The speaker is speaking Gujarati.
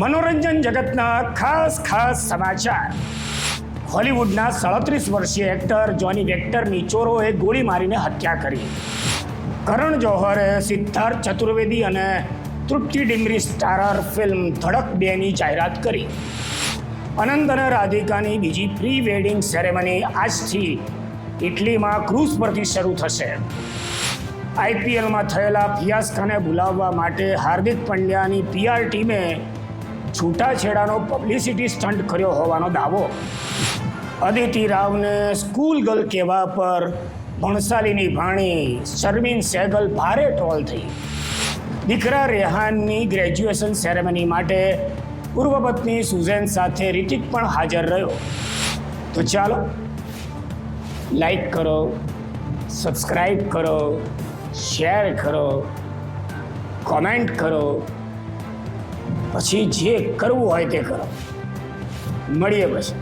મનોરંજન જગતના ખાસ ખાસ સમાચાર. હોલિવૂડના સાડત્રીસ વર્ષીય એક્ટર જોની વેક્ટરની ચોરોએ ગોળી મારીને હત્યા કરી. કરણ જોહરે સિદ્ધાર્થ ચતુર્વેદી અને તૃપ્તિ ડિમરી સ્ટારર ફિલ્મ ધડક બેની જાહેરાત કરી. અનંત અને રાધિકાની બીજી પ્રી વેડિંગ સેરેમની આજથી ઇટલીમાં ક્રૂઝ પરથી શરૂ થશે. આઈપીએલમાં થયેલા ફિયાસ્કાને બોલાવવા માટે હાર્દિક પંડ્યાની પીઆર ટીમે છૂટાછેડાનો પબ્લિસિટી સ્ટન્ટ કર્યો હોવાનો દાવો. અદિતિ રાવને સ્કૂલ ગર્લ કહેવા પર ભણસાલીની ભાણી શર્મિન સેગલ ભારે ટ્રોલ થઈ. દીકરા રેહાનની ગ્રેજ્યુએશન સેરેમની માટે પૂર્વ પત્ની સુઝેન સાથે રિતિક પણ હાજર રહ્યો. તો ચાલો લાઈક કરો સબસ્ક્રાઈબ કરો શેર કરો કોમેન્ટ કરો પછી જે કરવું હોય તે કરો. મળીએ પછી.